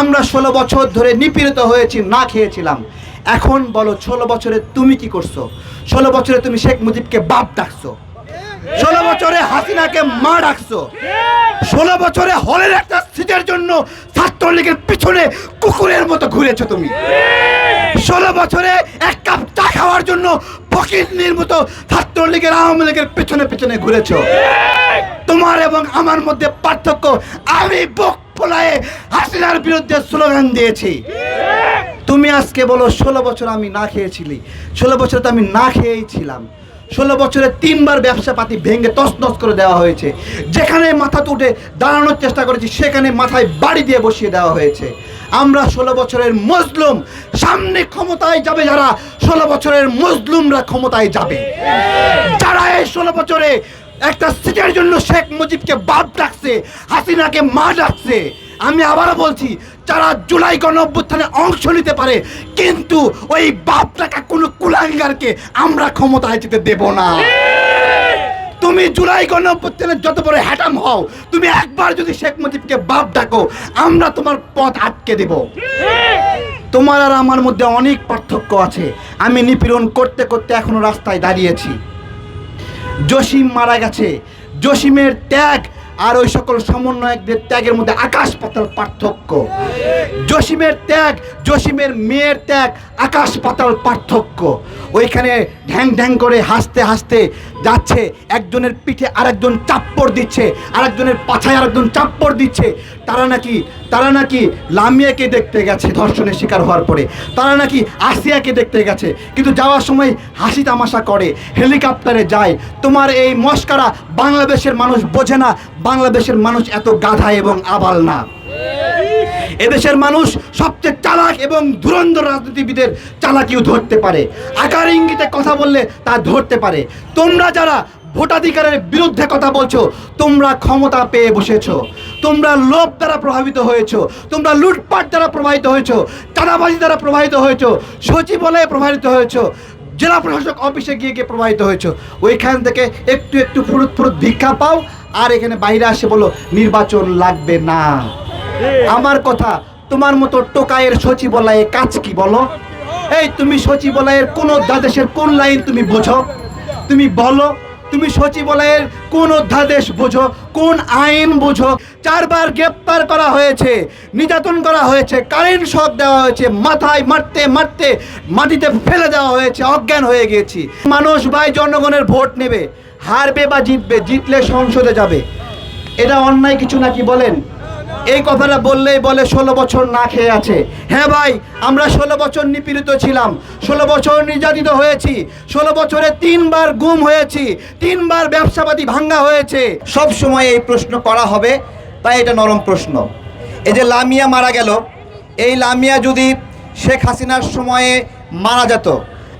আমরা ষোলো বছর ধরে নিপীড়িত হয়েছি, না খেয়েছিলাম। এখন বলো, ষোলো বছরে তুমি কি করছ? ষোলো বছরে তুমি শেখ মুজিবকে বাপ ডাকছো। ষোলো বছরে হাসিনাকে মা ডাকছো। ষোলো বছরে হলের একটা সিটের জন্য ছাত্রলীগের পিছনে কুকুরের মতো ঘুরেছো তুমি। ষোলো বছরে এক কাপ চা খাওয়ার জন্য ফকিরনির মতো ছাত্রলীগের আওয়ামী লীগের পেছনে পেছনে ঘুরেছো। তোমার এবং আমার মধ্যে পার্থক্য আমি বুক ফোলায়ে হাসিনার বিরুদ্ধে স্লোগান দিয়েছি। তুমি আজকে বলো, ষোলো বছর আমি না খেয়েছিলি, ষোলো বছর তো আমি না খেয়েই ছিলাম। ষোলো বছরে তিনবার ব্যবসা পাতি ভেঙে তছনছ করে দেওয়া হয়েছে। যেখানে মাথা তুটে দাঁড়ানোর চেষ্টা করেছি, সেখানে মাথায় বাড়ি দিয়ে বসিয়ে দেওয়া হয়েছে। আমরা ষোলো বছরের মজলুম, সামনে ক্ষমতায় যাবে যারা, ষোলো বছরের মজলুমরা ক্ষমতায় যাবে। যারা এই ষোলো বছরে একটা সিটের জন্য শেখ মুজিবকে বাপ ডাকছে হাসিনাকে মা ডাকছে। আমি আবারও বলছি, যারা জুলাই গণ অভ্যুত্থানে অংশ নিতে পারে, কিন্তু ওই বাপ ডাকা কোনো কুলাঙ্গারকে আমরা ক্ষমতায় যেতে দেব না। তুমি জুলাই গণ অভ্যুত্থানে যত বড় হ্যাটাম হও, তুমি একবার যদি শেখ মুজিবকে বাপ ডাকো, আমরা তোমার পথ আটকে দেব। তোমার আর আমার মধ্যে অনেক পার্থক্য আছে। আমি নিপীড়ন করতে করতে এখনও রাস্তায় দাঁড়িয়েছি। জসিম মারা গেছে। জসিমের ত্যাগ আর ওই সকল সমন্বয়কদের ত্যাগের মধ্যে আকাশ পাতাল পার্থক্য। জসিমের ত্যাগ, জসিমের মেয়ের ত্যাগ, আকাশ পাতাল পার্থক্য। ওইখানে ঢ্যাং ঢ্যাং করে হাসতে হাসতে যাচ্ছে, একজনের পিঠে আরেকজন চাপ্পড় দিচ্ছে, আরেকজনের পাছায় আরেকজন চাপ্পড় দিচ্ছে। তারা নাকি তারা নাকি লামিয়াকে দেখতে গেছে ধর্ষণের শিকার হওয়ার পরে। তারা নাকি আসিয়াকে দেখতে গেছে, কিন্তু যাওয়ার সময় হাসি তামাশা করে, হেলিকপ্টারে যায়। তোমার এই মস্কারা বাংলাদেশের মানুষ বোঝে না, বাংলাদেশের মানুষ এত গাধা এবং আবাল না। এদেশের মানুষ সবচেয়ে চালাক এবং ধুরন্ধর রাজনীতিবিদের চালাকিও ধরতে পারে। আকার ইঙ্গিতে কথা বললে তা ধরতে পারে। তোমরা যারা ভোটাধিকারের বিরুদ্ধে কথা বলছো, তোমরা ক্ষমতা পেয়ে বসেছো। তোমরা লোভ দ্বারা প্রভাবিত হয়েছো। তোমরা লুটপাট দ্বারা প্রভাবিত হয়েছো। চাঁদাবাজি দ্বারা প্রভাবিত হয়েছো। সচিবালয়ে প্রভাবিত হয়েছো। জেলা প্রশাসক অফিসে গিয়ে গিয়ে প্রভাবিত হয়েছো। ওইখান থেকে একটু একটু ফুরুত ফুরুত ভিক্ষা পাও, আর এখানে বাইরে আসে বলো, নির্বাচন লাগবে না। আমার কথা, তোমার মতো টোকায়ের সচিবালয়ে কাজ কি বলো? এই, তুমি সচিবালয়ের কোন অধ্যাদেশের কোন লাইন তুমি বোঝো? তুমি বলো, তুমি সচিবালয়ের কোন অধ্যাদেশ বোঝো? কোন আইন বোঝো? চারবার গ্রেপ্তার করা হয়েছে, নির্যাতন করা হয়েছে, কারেন্ট শক দেওয়া হয়েছে, মাথায় মারতে মারতে মাটিতে ফেলে দেওয়া হয়েছে, অজ্ঞান হয়ে গেছি। মানুষ ভাই জনগণের ভোট নেবে, হারবে বা জিতবে, জিতলে সংসদে যাবে। এটা অন্যায় কিছু নাকি বলেন? এই কথাটা বললেই বলে ষোলো বছর না খেয়ে আছে। হ্যাঁ ভাই, আমরা ষোলো বছর নিপীড়িত ছিলাম। ষোলো বছর নির্যাতিত হয়েছি। ষোলো বছরে তিনবার গুম হয়েছি। তিনবার ব্যবসাপাতি ভাঙ্গা হয়েছে। সব সময় এই প্রশ্ন করা হবে, তাই এটা নরম প্রশ্ন। এই যে লামিয়া মারা গেল, এই লামিয়া যদি শেখ হাসিনার সময়ে মারা যেত,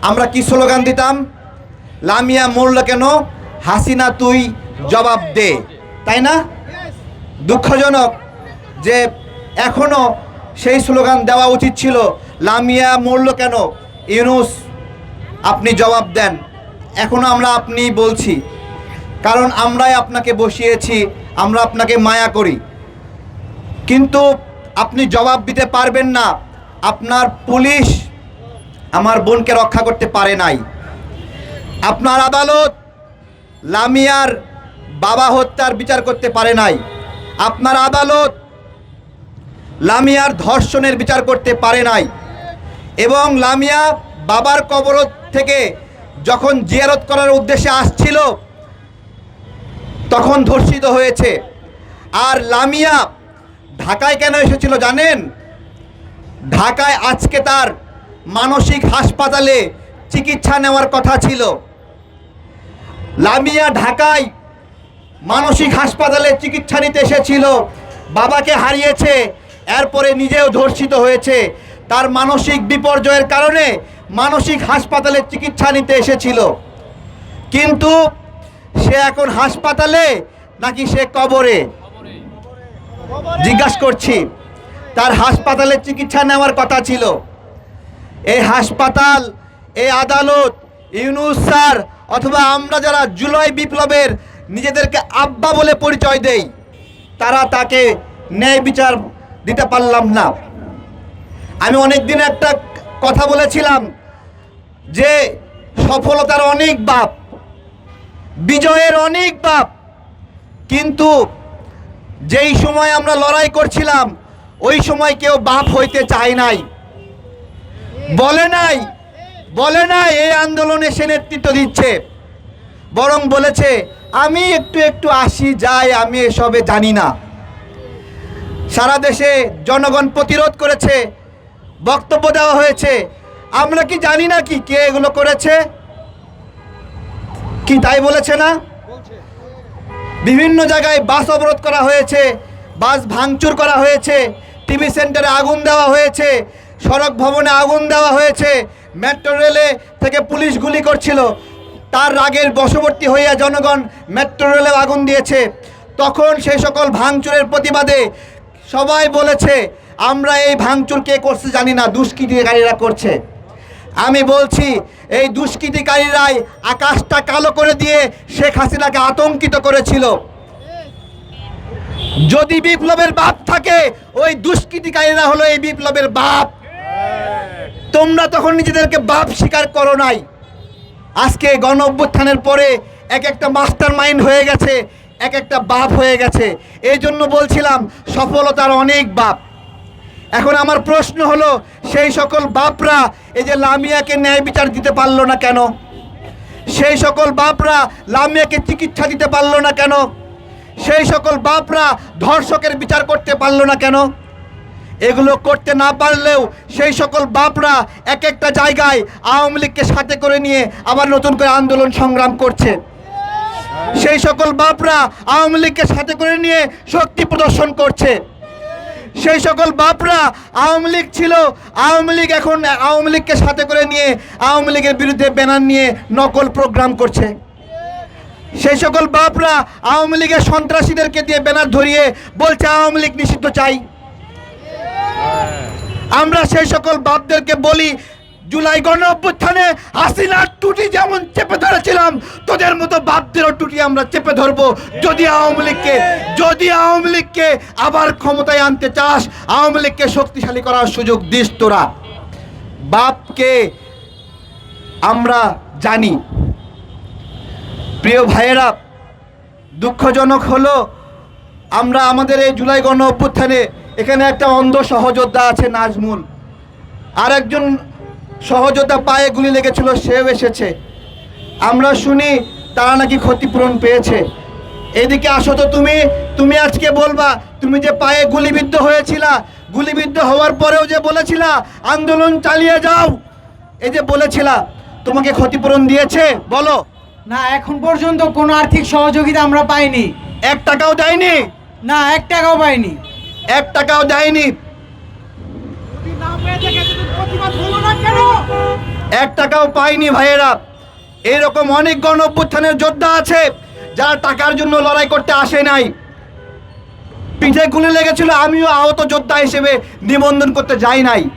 আমরা কি স্লোগান দিতাম? লামিয়া মরল কেন? হাসিনা তুই জবাব দে। তাই না? দুঃখজনক। যে এখনও সেই স্লোগান দেওয়া উচিত ছিল লামিয়া মরল কেন? ইউনুস, আপনি জবাব দেন। এখনও আমরা আপনি বলছি, কারণ আমরাই আপনাকে বসিয়েছি, আমরা আপনাকে মায়া করি। কিন্তু আপনি জবাব দিতে পারবেন না। আপনার পুলিশ আমার বোনকে রক্ষা করতে পারে নাই। আপনার আদালত লামিয়ার বাবা হত্যার বিচার করতে পারে নাই। আপনার আদালত লামিয়ার ধর্ষণের বিচার করতে পারে নাই। এবং লামিয়া বাবার কবর থেকে যখন জিয়ারত করার উদ্দেশ্যে আসছিল, তখন ধর্ষিত হয়েছে। আর লামিয়া ঢাকায় কেন এসেছিল জানেন? ঢাকায় আজকে তার মানসিক হাসপাতালে চিকিৎসা নেওয়ার কথা ছিল। লামিয়া ঢাকায় মানসিক হাসপাতালে চিকিৎসা নিতে এসেছিল। বাবাকে হারিয়েছে এরপরে নিজেও ধর্ষিত হয়েছে। তার মানসিক বিপর্যয়ের কারণে মানসিক হাসপাতালে চিকিৎসা নিতে এসেছিল। কিন্তু সে এখন হাসপাতালে নাকি সে কবরে? জিজ্ঞাসা করছি। তার হাসপাতালে চিকিৎসা নেওয়ার কথা ছিল। এই হাসপাতাল, এই আদালত, ইউনুস স্যার অথবা আমরা যারা জুলাই বিপ্লবের নিজেদেরকে আব্বা বলে পরিচয় দেই, তারা তাকে ন্যায় বিচার দিতে পারলাম না। আমি অনেক দিন একটা কথা বলেছিলাম যে সফলতার অনেক বাপ, বিজয়ের অনেক বাপ, কিন্তু যেই সময় আমরা লড়াই করছিলাম, ওই সময় কেউ বাপ হইতে চায় নাই। বলে নাই বলে নাই, এই আন্দোলনে সে নেতৃত্ব দিচ্ছে। বরং বলেছে, আমি একটু একটু আসি, যাই, আমি এসবে জানি না। সারা দেশে জনগণ প্রতিরোধ করেছে বক্তব্য দেওয়া হয়েছে। আমরা কি জানি না কি কে এগুলো করেছে? কি তাই বলেছে না? বিভিন্ন জায়গায় বাস অবরোধ করা হয়েছে বাস ভাঙচুর করা হয়েছে টিভি সেন্টারে আগুন দেওয়া হয়েছে সড়ক ভবনে আগুন দেওয়া হয়েছে মেট্রো রেলে থেকে পুলিশ গুলি করছিল। তার রাগের বশবর্তী হইয়া জনগণ মেট্রো রেলেও আগুন দিয়েছে। তখন সেই সকল ভাঙচুরের প্রতিবাদে সবাই বলেছে, আমরা এই ভাঙচুর কে করছে জানি না, দুষ্কৃতিকারীরা করছে। আমি বলছি, এই দুষ্কৃতিকারীরাই আকাশটা কালো করে দিয়ে শেখ হাসিনাকে আতঙ্কিত করেছিল। যদি বিপ্লবের বাপ থাকে, ওই দুষ্কৃতিকারীরা হলো এই বিপ্লবের বাপ। তোমরা তখন নিজেদেরকে বাপ স্বীকার করো নাই। আজকে গণ অভ্যুত্থানের পরে এক একটা মাস্টার মাইন্ড হয়ে গেছে এক একটা বাপ হয়ে গেছে। এই জন্য বলছিলাম, সফলতার অনেক বাপ। এখন আমার প্রশ্ন হলো, সেই সকল বাপরা এই যে লামিয়াকে ন্যায় বিচার দিতে পারল না কেন? সেই সকল বাপরা লামিয়াকে চিকিৎসা দিতে পারল না কেন? সেই সকল বাপরা ধর্ষকের বিচার করতে পারল না কেন? এগুলো করতে না পারলেও সেই সকল বাপরা এক একটা জায়গায় আওয়ামী লীগকে সাথে করে নিয়ে আবার নতুন করে আন্দোলন সংগ্রাম করছে। সেই সকল বাপরা আওয়ামী লীগকে সাথে করে নিয়ে শক্তি প্রদর্শন করছে। সেই সকল বাপরা আওয়ামী লীগ ছিল, আওয়ামী লীগ এখন আওয়ামী লীগকে সাথে করে নিয়ে আওয়ামী লীগের বিরুদ্ধে ব্যানার নিয়ে নকল প্রোগ্রাম করছে। সেই সকল বাপরা আওয়ামী লীগের সন্ত্রাসীদেরকে দিয়ে ব্যানার ধরিয়ে বলছে, আওয়ামী লীগ নিষিদ্ধ চাই। আমরা সেই সকল বাপদেরকে বলি জুলাই গণ অভ্যুত্থানে হাসিনার টুটি যেমন চেপে ধরেছিলাম, তোদের মতো বাপদেরও টুটি আমরা চেপে ধরবো। যদি আওয়ামী লীগকে, যদি আওয়ামী লীগকে আবার ক্ষমতায় আনতে চাস, আওয়ামী লীগকে শক্তিশালী করার সুযোগ দিস তোরা। বাপকে আমরা জানি। প্রিয় ভাইয়েরা, দুঃখজনক হলো, আমরা আমাদের এই জুলাই গণ অভ্যুত্থানে এখানে একটা অন্ধ সহযোদ্ধা আছে নাজমুল। আর একজন সহযোদ্ধা পায়ে গুলি লেগেছিল সেও এসেছে। আমরা শুনি তারা নাকি ক্ষতিপূরণ পেয়েছে। এদিকে আসো তো তুমি তুমি আজকে বলবা তুমি যে পায়ে গুলিবিদ্ধ হয়েছিলা গুলিবিদ্ধ হওয়ার পরেও যে বলেছিলা আন্দোলন চালিয়ে যাও। এই যে বলেছিলা তোমাকে ক্ষতিপূরণ দিয়েছে বলো। না এখন পর্যন্ত কোনো আর্থিক সহযোগিতা আমরা পাইনি। এক টাকাও দেয়নি? না এক টাকাও পাইনি। এক টাকাও দেয়নি। এক টাকাও পাইনি ভাইয়েরা। এরকম অনেক গণ অভ্যুত্থানের যোদ্ধা আছে, যারা টাকার জন্য লড়াই করতে আসে নাই। পিঠে গুলি লেগেছিল, আমিও আহত যোদ্ধা হিসেবে নিবন্ধন করতে যাই নাই।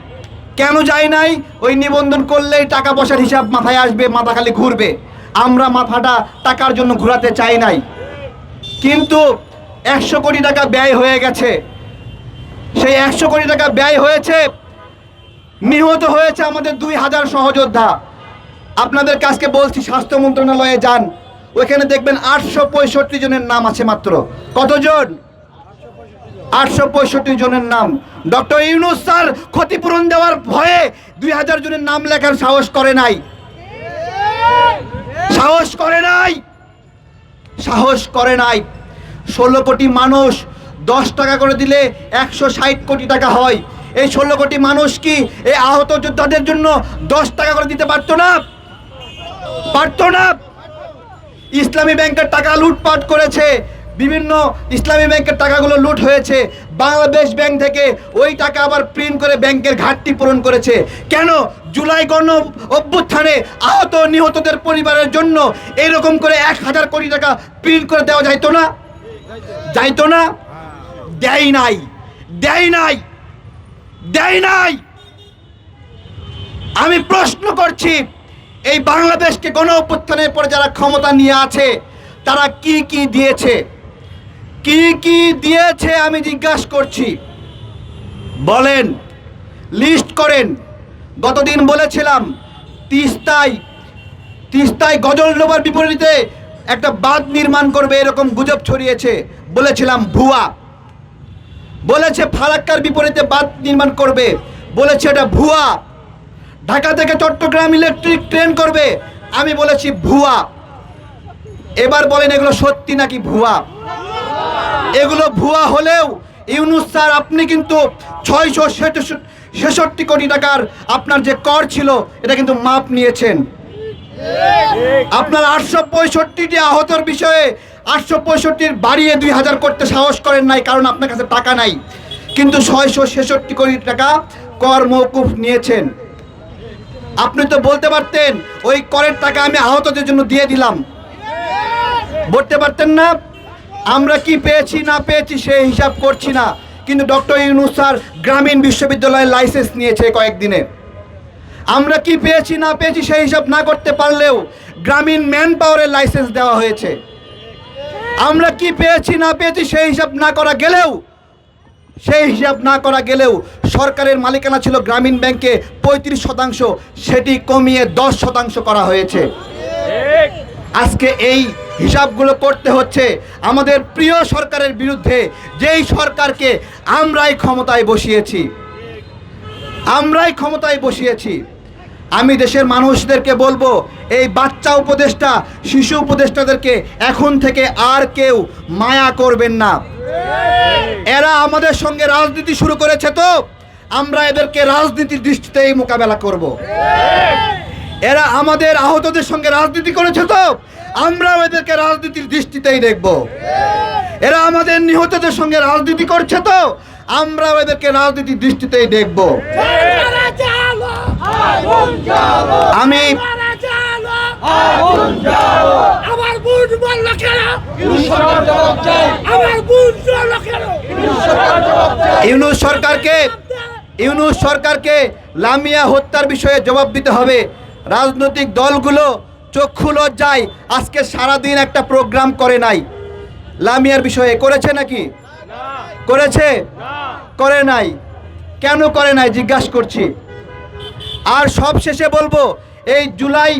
কেন যাই নাই? ওই নিবন্ধন করলেই টাকা পয়সার হিসাব মাথায় আসবে, মাথা খালি ঘুরবে। আমরা মাথাটা টাকার জন্য ঘোরাতে চাই নাই। কিন্তু একশো কোটি টাকা ব্যয় হয়ে গেছে। সেই একশো কোটি টাকা ব্যয় হয়েছে নিহত হয়েছে আমাদের দুই হাজার সহযোদ্ধা। আপনাদের কাছকে বলছি, স্বাস্থ্য মন্ত্রণালয়ে যান। ওইখানে দেখবেন আটশো পঁয়ষট্টি জনের নাম আছে মাত্র। কতজন? আটশো পঁয়ষট্টি জনের নাম। ডক্টর ইউনুস স্যার ক্ষতিপূরণ দেওয়ার ভয়ে দুই হাজার জনের নাম লেখার সাহস করে নাই। সাহস করে নাই। সাহস করে নাই। ষোলো কোটি মানুষ দশ টাকা করে দিলে একশো ষাট কোটি টাকা হয়। এই ষোলো কোটি মানুষ কি এই আহত যোদ্ধাদের জন্য দশ টাকা করে দিতে পারতো না? পারতো না? ইসলামী ব্যাংকের টাকা লুটপাট করেছে। বিভিন্ন ইসলামী ব্যাংকের টাকাগুলো লুট হয়েছে। বাংলাদেশ ব্যাংক থেকে ওই টাকা আবার প্রিন্ট করে ব্যাংকের ঘাটতি পূরণ করেছে। কেন? জুলাই গণ অভ্যুত্থানে আহত নিহতদের পরিবারের জন্য এরকম করে এক হাজার কোটি টাকা প্রিন্ট করে দেওয়া যাইতো না? যাইতো না? দেয় নাই। দেয় নাই। দেয় নাই। আমি প্রশ্ন করছি, এই বাংলাদেশকে গণ অভ্যুত্থানের পরে যারা ক্ষমতা নিয়ে আছে, তারা কি কি দিয়েছে? কি কি দিয়েছে আমি জিজ্ঞাসা করছি। বলেন, লিস্ট করেন। গতদিন বলেছিলাম, তিস্তায় তিস্তায় গজল ডোবার বিপরীতে একটা বাঁধ নির্মাণ করবে, এরকম গুজব ছড়িয়েছে। বলেছিলাম, ভুয়া। বলেছে, ফারাক্কার বিপরীতে বাঁধ নির্মাণ করবে। বলেছে, এটা ভুয়া। ঢাকা থেকে চট্টগ্রাম ইলেকট্রিক ট্রেন করবে। আমি বলেছি, ভুয়া। এবার বলেন, এগুলো সত্যি নাকি ভুয়া? এগুলো ভুয়া হলেও ইউনুস স্যার, আপনি কিন্তু ছয়শো ছেষট্টি কোটি টাকার আপনার যে কর ছিল, এটা কিন্তু মাপ নিয়েছেন। আপনার আটশো পঁয়ষট্টিটি আহতর বিষয়ে আটশো পঁয়ষট্টির বাড়িয়ে দুই হাজার করতে সাহস করেন নাই, কারণ আপনার কাছে টাকা নাই। কিন্তু ছয়শো ছেষট্টি কোটি টাকা কর মৌকুফ নিয়েছেন। আপনি তো বলতে পারতেন, ওই করের টাকা আমি আহতদের জন্য দিয়ে দিলাম। বলতে পারতেন না, আমরা কি পেয়েছি না পেয়েছি সেই হিসাব করছি না। কিন্তু ডক্টর ইউনুস স্যার গ্রামীণ বিশ্ববিদ্যালয়ের লাইসেন্স নিয়েছে কয়েকদিনে। আমরা কি পেয়েছি না পেয়েছি সেই হিসাব না করতে পারলেও গ্রামীণ ম্যান পাওয়ারের লাইসেন্স দেওয়া হয়েছে। আমরা কি পেয়েছি, না পেয়েছি, সেই হিসাব না করা গেলেও, সেই হিসাব না করা গেলেও সরকারের মালিকানা ছিল গ্রামীণ ব্যাংকে পঁয়ত্রিশ শতাংশ, সেটি কমিয়ে দশ শতাংশ করা হয়েছে। আজকে এই হিসাবগুলো করতে হচ্ছে আমাদের প্রিয় সরকারের বিরুদ্ধে, যেই সরকারকে আমরাই ক্ষমতায় বসিয়েছি। আমরাই ক্ষমতায় বসিয়েছি। আমি দেশের মানুষদেরকে বলব, এই বাচ্চা উপদেষ্টা, শিশু উপদেষ্টাদেরকে এখন থেকে আর কেউ মায়া করবেন না। এরা আমাদের সঙ্গে রাজনীতি শুরু করেছে তো, আমরা এদেরকে রাজনীতির দৃষ্টিতেই মোকাবেলা করব। এরা আমাদের আহতদের সঙ্গে রাজনীতি করেছে তো, আমরাও এদেরকে রাজনীতির দৃষ্টিতেই দেখব। এরা আমাদের নিহতদের সঙ্গে রাজনীতি করছে তো, আমরাও এদেরকে রাজনীতির দৃষ্টিতেই দেখব মারা জালো আগুন জালো আমি আমার বুট বলল কেন আমার বুট বলল কেন ইউনুস সরকারকে ইউনুস সরকারকে লামিয়া হত্যার বিষয়ে জবাব দিতে হবে। রাজনৈতিক দলগুলো চক্ষু লজ্জায় আজকে সারাদিন একটা প্রোগ্রাম করে নাই। লামিয়ার বিষয়ে করেছে নাকি? করেছে? করে নাই। কেন করে নাই? জিজ্ঞাসা করছি। আর সব শেষে বলব, এই জুলাই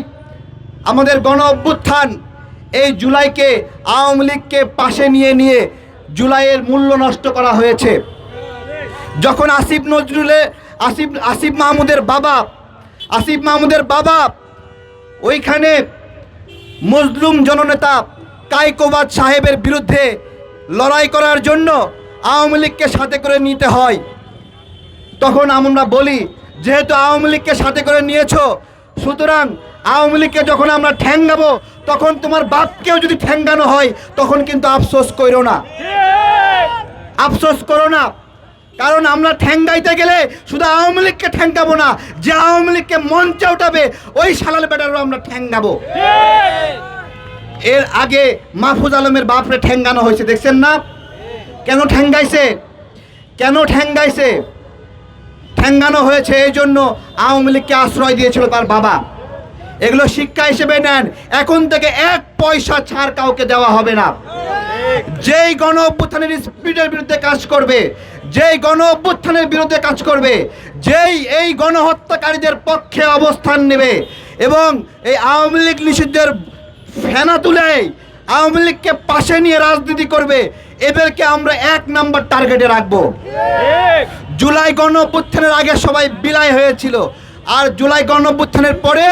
আমাদের গণ অভ্যুত্থান, এই জুলাইকে আওয়ামী লীগকে পাশে নিয়ে নিয়ে জুলাইয়ের মূল্য নষ্ট করা হয়েছে। যখন আসিফ নজরুলে, আসিফ আসিফ মাহমুদের বাবা, আসিফ মাহমুদের বাবা, ওইখানে মজলুম জননেতা কাইকোবাদ সাহেবের বিরুদ্ধে লড়াই করার জন্য আওয়ামী লীগকে সাথে করে নিতে হয়। তখন আমরা বলি যেহেতু আওয়ামী লীগকে সাথে করে নিয়েছো, সুতরাং আওয়ামী লীগকে যখন আমরা ঠ্যাঙ্গাবো তখন তোমার বাপকেও যদি ঠ্যাঙ্গানো হয়, তখন কিন্তু আফসোস করো না। আফসোস করো না। কারণ আমরা ঠ্যাঙ্গাইতে গেলে শুধু আওয়ামী লীগকে ঠ্যাঙ্গাবো না, যে আওয়ামী লীগকে মঞ্চে উঠাবে, ওই সালাল বেটারও আমরা ঠ্যাঙ্গাবো এর আগে মাহফুজ আলমের বাপরে ঠ্যাঙ্গানো হয়েছে, দেখছেন না? কেন ঠ্যাঙ্গাইছে কেন ঠ্যাঙ্গাইছে ঠ্যাঙ্গানো হয়েছে, এই জন্য আওয়ামী লীগকে আশ্রয় দিয়েছিল তার বাবা। এগুলো শিক্ষা হিসেবে নেন, এখন থেকে এক পয়সা ছাড় কাউকে দেওয়া হবে না। যেই গণ অভ্যুত্থানের স্পিডের বিরুদ্ধে কাজ করবে, যেই গণ অভ্যুত্থানের বিরুদ্ধে কাজ করবে, যেই এই গণহত্যাকারীদের পক্ষে অবস্থান নেবে এবং এই আওয়ামী লীগ নিষিদ্ধের ফেনা তুলে আওয়ামী লীগকে পাশে নিয়ে রাজনীতি করবে এদেরকে আমরা এক নাম্বার টার্গেটে রাখব। জুলাই গণ আগে সবাই বিলাই হয়েছিল আর জুলাই গণ পরে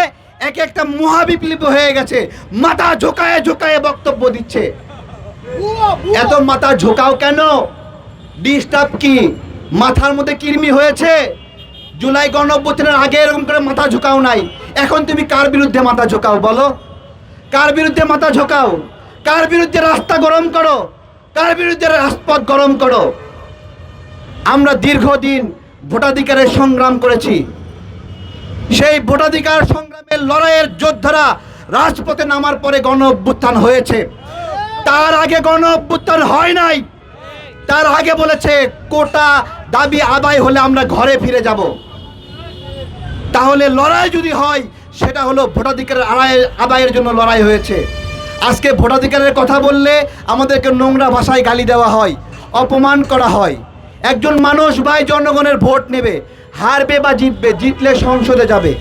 এক একটা মহাবিপ্লিপ হয়ে গেছে মাথা ঝোকায় ঝোকায় বক্তব্য দিচ্ছে। এত মাথা ঝোকাও কেন? ডিস্টার্ব কি? মাথার মধ্যে কৃমি হয়েছে? জুলাই গণ আগে এরকম করে মাথা ঝোকাও নাই। এখন তুমি কার বিরুদ্ধে মাথা ঝোকাও বলো? কার বিরুদ্ধে মাথা ঝোকাও? কার বিরুদ্ধে রাস্তা গরম করো? কার বিরুদ্ধে রাজপথ গরম করো? আমরা দীর্ঘদিন ভোটাধিকারের সংগ্রাম করেছি। সেই ভোটাধিকার সংগ্রামের লড়াইয়ের যোদ্ধারা রাজপথে নামার পরে গণ অভ্যুত্থান হয়েছে। তার আগে গণ অভ্যুত্থান হয় নাই। তার আগে বলেছে, কোটা দাবি আদায় হলে আমরা ঘরে ফিরে যাব। তাহলে লড়াই যদি হয়, সেটা হলো ভোটাধিকারের আদায়ের আদায়ের জন্য লড়াই হয়েছে। আজকে ভোটাধিকারের কথা বললে আমাদেরকে নোংরা ভাষায় গালি দেওয়া হয়, অপমান করা হয়। একজন মানুষ ভাই জনগণের ভোট নেবে, হারবে বা জিতবে, জিতলে সংসদে যাবে।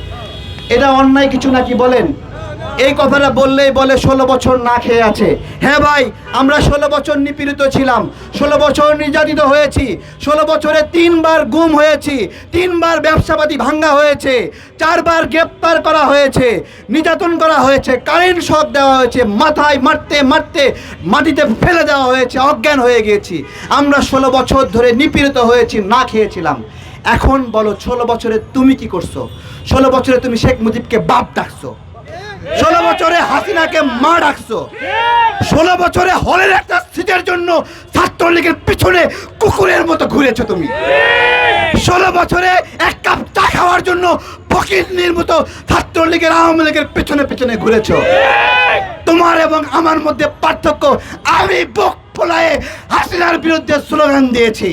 এটা অন্যায় কিছু নাকি বলেন? এই কথাটা বললেই বলে ষোলো বছর না খেয়ে আছে। হ্যাঁ ভাই, আমরা ষোলো বছর নিপীড়িত ছিলাম। ষোলো বছর নির্যাতিত হয়েছি। ষোলো বছরে তিনবার গুম হয়েছি। তিনবার ব্যবসাপাতি ভাঙ্গা হয়েছে। চারবার গ্রেপ্তার করা হয়েছে। নির্যাতন করা হয়েছে। কারেন্ট শক দেওয়া হয়েছে। মাথায় মারতে মারতে মাটিতে ফেলে দেওয়া হয়েছে। অজ্ঞান হয়ে গিয়েছি। আমরা ষোলো বছর ধরে নিপীড়িত হয়েছি, না খেয়েছিলাম। এখন বলো, ষোলো বছরে তুমি কি করছ? ষোলো বছরে তুমি শেখ মুজিবকে বাপ ডাকছো। ষোলো বছরে হাসিনাকে মা ডাকছো। ষোলো বছরে হলের একটা সিটের জন্য ছাত্রলীগের পিছনে কুকুরের মতো ঘুরেছো তুমি। ষোলো বছরে এক কাপ চা খাওয়ার জন্য ফকিরনির মতো ছাত্রলীগের, আওয়ামী লীগের পেছনে পেছনে ঘুরেছো। তোমার এবং আমার মধ্যে পার্থক্য, আমি বুক ফোলায়ে হাসিনার বিরুদ্ধে স্লোগান দিয়েছি।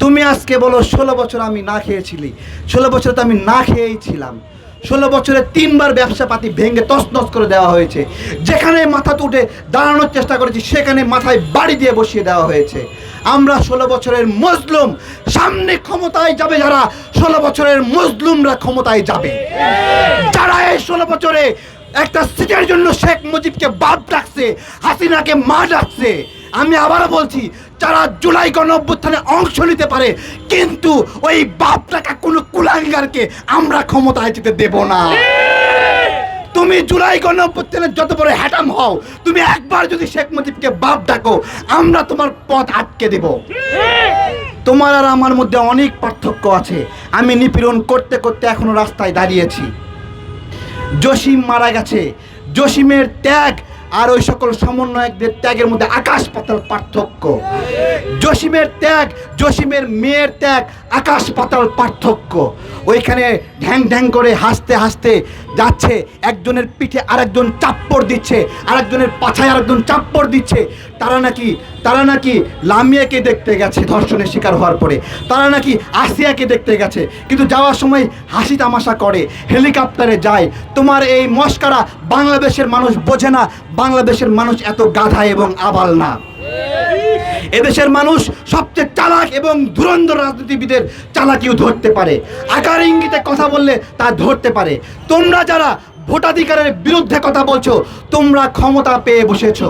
তুমি আজকে বলো, ষোলো বছর আমি না খেয়েছিলি। ষোলো বছর তো আমি না খেয়েই ছিলাম। ষোলো বছরে তিনবার ব্যবসা পাতি ভেঙে তছনছ করে দেওয়া হয়েছে। যেখানে মাথা তুটে দাঁড়ানোর চেষ্টা করেছি, সেখানে মাথায় বাড়ি দিয়ে বসিয়ে দেওয়া হয়েছে। আমরা ষোলো বছরের মজলুম, সামনে ক্ষমতায় যাবে যারা, ষোলো বছরের মজলুমরা ক্ষমতায় যাবে। যারা এই ষোলো বছরে একটা সিটের জন্য শেখ মুজিবকে বাপ ডাকছে হাসিনাকে মা ডাকছে, আমি আবারও বলছি যারা জুলাই গণ অভ্যুত্থানে অংশ নিতে পারে, কিন্তু ওই বাপ টাকা কোনো কুলাঙ্গারকে আমরা ক্ষমতায় যেতে দেব না। তুমি জুলাই গণ অভ্যুত্থানে যত বড় হ্যাটাম হও, তুমি একবার যদি শেখ মুজিবকে বাপ ডাকো, আমরা তোমার পথ আটকে দেব। তোমার আর আমার মধ্যে অনেক পার্থক্য আছে। আমি নিপীড়ন করতে করতে এখনও রাস্তায় দাঁড়িয়েছি। জসিম মারা গেছে। জসিমের ত্যাগ আর ওই সকল সমন্বয়কদের ত্যাগের মধ্যে আকাশ পাতাল পার্থক্য। জসিমের ত্যাগ, জসিমের মেয়ের ত্যাগ, আকাশ পাতাল পার্থক্য। ওইখানে ঢ্যাং ঢ্যাং করে হাসতে হাসতে যাচ্ছে, একজনের পিঠে আরেকজন চাপ্পড় দিচ্ছে, আরেকজনের পাছায় আরেকজন চাপ্পড় দিচ্ছে। তারা নাকি তারা নাকি লামিয়াকে দেখতে গেছে ধর্ষণের শিকার হওয়ার পরে। তারা নাকি আসিয়াকে দেখতে গেছে, কিন্তু যাওয়ার সময় হাসি তামাশা করে, হেলিকপ্টারে যায়। তোমার এই মস্কারা বাংলাদেশের মানুষ বোঝে না, বাংলাদেশের মানুষ এত গাধা এবং আবাল না। এদেশের মানুষ সবচেয়ে চালাক এবং ধুরন্ধর রাজনীতিবিদের চালাকিও ধরতে পারে। আকার ইঙ্গিতে কথা বললে তা ধরতে পারে। তোমরা যারা ভোটাধিকারের বিরুদ্ধে কথা বলছো, তোমরা ক্ষমতা পেয়ে বসেছো।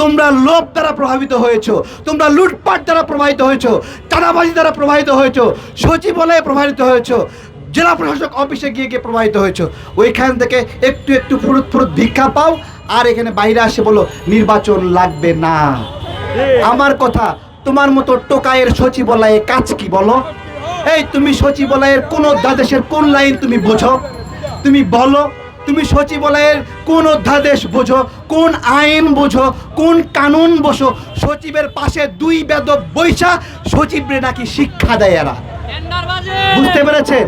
তোমরা লোভ দ্বারা প্রভাবিত হয়েছো, তোমরা লুটপাট দ্বারা প্রভাবিত হয়েছো, চাঁদাবাজি দ্বারা প্রভাবিত হয়েছো, সচিবালয়ে প্রভাবিত হয়েছো, জেলা প্রশাসক অফিসে গিয়ে গিয়ে প্রভাবিত হয়েছো। ওইখান থেকে একটু একটু ফুরুত ফুরুত ভিক্ষা পাও, আর এখানে বাইরে আসে বলো, নির্বাচন লাগবে না। আমার কথা, তোমার মতো টোকায়ের সচিবালয়ে কাজ কি বলো? এই তুমি সচিবালয়ের কোন অধ্যাদেশের কোন লাইন তুমি বোঝো? তুমি বলো তুমি সচিবালয়ের কোন অধ্যাদেশ বোঝো কোন আইন বোঝো কোন কানুন বসো সচিবের পাশে দুই বেদব বৈশা সচিবরে নাকি শিক্ষা দেয় এরা। বুঝতে পেরেছেন?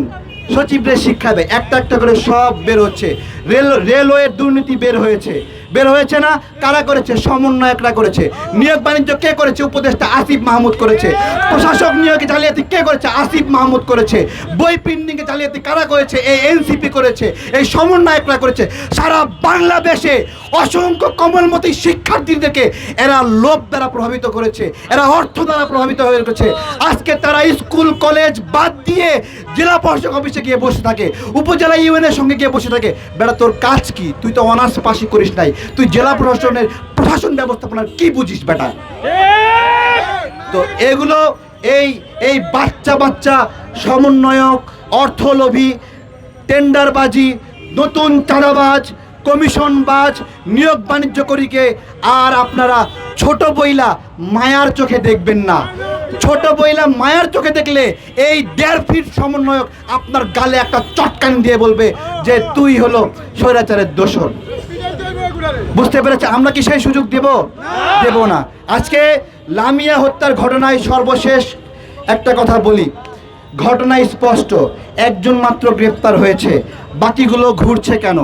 সচিবরে শিক্ষা দেয়। একটা একটা করে সব বের হচ্ছে। রেল রেলওয়ের দুর্নীতি বের হয়েছে। বের হয়েছে না? কারা করেছে? সমন্বয়করা করেছে। নিয়োগ বাণিজ্য কে করেছে? উপদেষ্টা আসিফ মাহমুদ করেছে। প্রশাসক নিয়োগে জালিয়াতি কে করেছে? আসিফ মাহমুদ করেছে। বই প্রিন্টিংয়ে জালিয়াতি কারা করেছে? এই এনসিপি করেছে। এই সমন্বয়করা করেছে। সারা বাংলাদেশে অসংখ্য কমলমতি শিক্ষার্থীদেরকে এরা লোভ দ্বারা প্রভাবিত করেছে। এরা অর্থ দ্বারা প্রভাবিত হয়ে গেছে আজকে তারা স্কুল, কলেজ বাদ দিয়ে জেলা পরিষদ অফিসে গিয়ে বসে থাকে। উপজেলা ইউএনের সঙ্গে গিয়ে বসে থাকে। বেটা, তোর কাজ কি? তুই তো অনার্স পাশই করিস নাই। তুই জেলা প্রশাসনের প্রশাসন ব্যবস্থাপনার কি বুঝিস বেটা? তো এগুলো এই এই বাচ্চা বাচ্চা সমন্বয়ক, অর্থলোভী, টেন্ডারবাজি, নতুন চাঁদাবাজ কমিশনবাজ নিয়োগ বাণিজ্য করিকে আর আপনারা ছোট বইলা মায়ার চোখে দেখবেন না। ছোট বইলা মায়ার চোখে দেখলে এই দেড় ফিট সমন্বয়ক আপনার গালে একটা চটকান দিয়ে বলবে যে তুই হলো স্বৈরাচারের দোষর। বুঝতে পেরেছে? আমরা কি সেই সুযোগ দেব? দেব না। আজকে লামিয়া হত্যার ঘটনায় সর্বশেষ একটা কথা বলি। ঘটনা স্পষ্ট, একজন মাত্র গ্রেপ্তার হয়েছে। বাকিগুলো ঘুরছে কেন?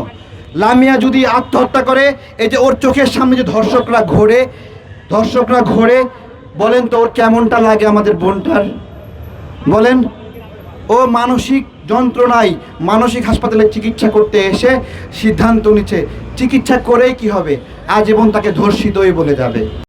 লামিয়া যদি আত্মহত্যা করে, এই যে ওর চোখের সামনে যে ধর্ষকরা ঘোরে ধর্ষকরা ঘোরে, বলেন তো ওর কেমনটা লাগে আমাদের বোনটার? বলেন, ও মানসিক যন্ত্রণায় মানসিক হাসপাতালে চিকিৎসা করতে এসে সিদ্ধান্ত নিচ্ছে। চিকিৎসা করেই কি হবে? আজীবন তাকে ধর্ষিতই বলে যাবে।